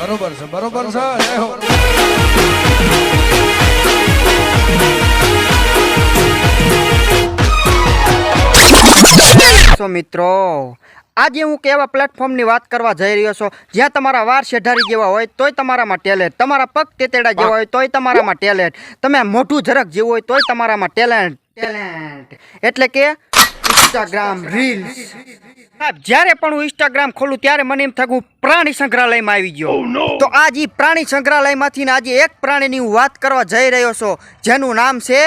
બરોબર છે બરોબર છે મિત્રો, આજે હું કેવા પ્લેટફોર્મની વાત કરવા જઈ રહ્યો છું? જ્યાં તમારા વાર શેઢારી જેવા હોય, તોય તમારામાં ટેલેન્ટ તમારા પગ તેતેડા જેવા હોય, તોય તમારામાં ટેલેન્ટ તમે મોઢું ઝરક જેવું હોય, તોય તમારામાં ટેલેન્ટ ટેલેન્ટ એટલે કે ઇન્સ્ટાગ્રામ રીલ્સ સાહેબ જ્યારે પણ હું ઇન્સ્ટાગ્રામ ખોલું ત્યારે મને એમ થાય હું પ્રાણી સંગ્રહાલયમાં આવી ગયો. તો આજ એ પ્રાણી સંગ્રહાલયમાંથી ને આજે એક પ્રાણીની હું વાત કરવા જઈ રહ્યો છું જેનું નામ છે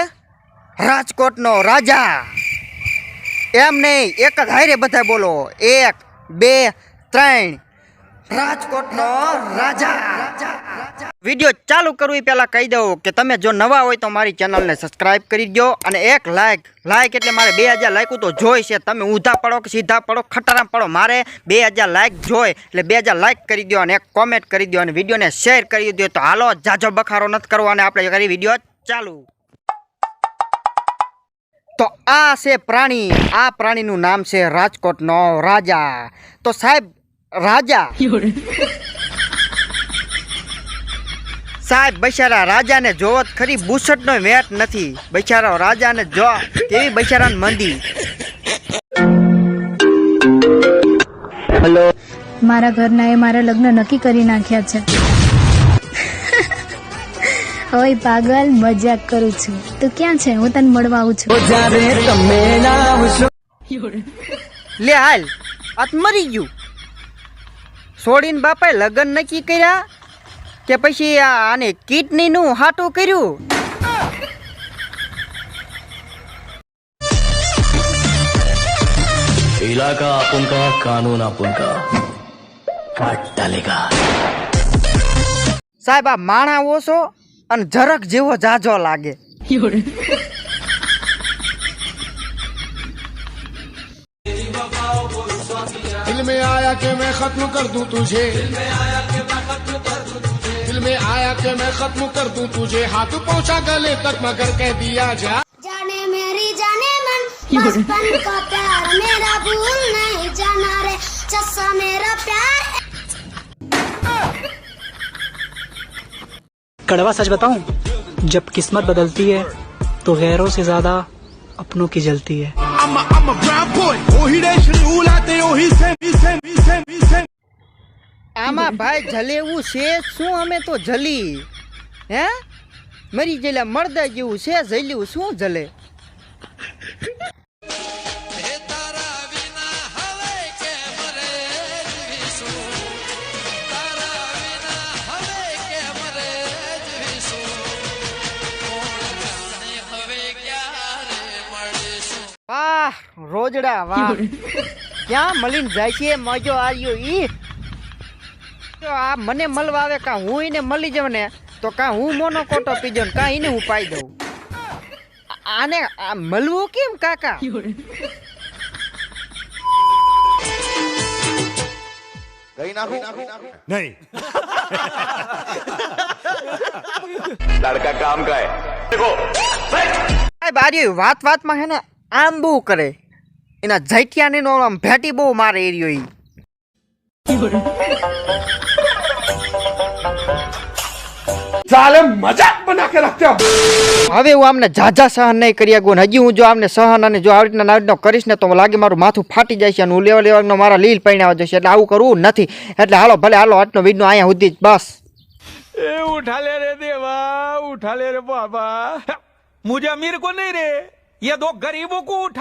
રાજકોટનો રાજા. એમ નહીં એક જ હારે બધા બોલો. એક બે ત્રણ. રાજકોટનો રાજા. વીડિયો ચાલુ કરવું પહેલા કહી દઉં કે તમે જો નવા હોય તો મારી ચેનલને સબસ્ક્રાઇબ કરી દો અને એક લાઇક લાઇક એટલે મારે બે હજાર લાઇકું તો જોઈ છે. તમે ઊંધા પડો કે સીધા પડો ખટારામ પડો? મારે બે હજાર લાઇક જોઈ એટલે બે હજાર લાઇક કરી દો અને એક કોમેન્ટ કરી દો અને વિડીયોને શેર કરી દો તો હાલો, જાજો બખારો નથી કરવો અને આપણે કરી વીડિયો ચાલુ. તો આ છે પ્રાણી. આ પ્રાણીનું નામ છે રાજકોટનો રાજા. તો સાહેબ, રાજા. સાહેબ બૈસારા રાજાને જોવો જ ખરી બુસટનો વેટ નથી. બૈસારો રાજાને જો કેવી બૈસારાની મંદી. મારા ઘરના એ મારા લગ્ન નક્કી કરી નાખ્યા છે. ઓય પાગલ મજાક કરું છું. તું ક્યાં છે? હું તને મળવા આવું છું. લે હાલ આત મરી ગયું. છોડીને બાપાએ લગ્ન નક્કી કર્યા કે પછી આ આને કિડનીનું હાટું કર્યું इलाका अपन का कानून अपन का काट डालेगा સાહેબ આ માણા ઓછો અને જરાક જેવો જાજો લાગે दिल में आया कि मैं खत्म कर दूं तुझे दिल में आया कि मैं खत्म कर दूँ तुझे हाथ पहुँचा गले तक मगर कह दिया जा। जाने मेरी जाने मन बचपन का प्यार मेरा भूल नहीं जाना रे चस्सा मेरा प्यार कड़वा सच बताऊँ जब किस्मत बदलती है तो गैरों से ज़्यादा अपनों की जलती है। I'm a, I'm a આમાં ભાઈ જલેવું છે શું અમે તો જલી? હે? મરી ગયેલા મળદા જેવું છે જલ્યું શું જલે? વાહ રોજડા વાહ. ક્યાં મળીને જાય છે મજો આવ્યો ઈ? આ મને મળવા આવે કા હું એને મળી જાઉં ને તો કા હું મોનો કોટો પી જાઉં કા એને હું પાઈ દઉં? આને આ મળવું કેમ કાકા? આ બારી વાત વાતમાં હે ને આમ બહુ કરે. એના જૈઠિયાની નો આમ ભેટી બહુ મારે એરિયો ઈ. હવે હું આમને જાજા સહન નહીં કરી આગું હજી હું જો આમને સહન અને જો આવી રીતના નાવીટનો કરીશ ને તો લાગે મારું માથું ફાટી જાય છે અને હું લેવા લેવાનો મારા લીલ પરિણાવા જશે એટલે આવું કરવું નથી. એટલે હાલો ભલે હાલો આટલો વીજનો અહીંયા સુધી બસ. એ ઉઠા રે દેવા ઉઠા રે બાબા. મુજે અમીર કો નહીં રે? યે દો ગરીબો કો ઉઠા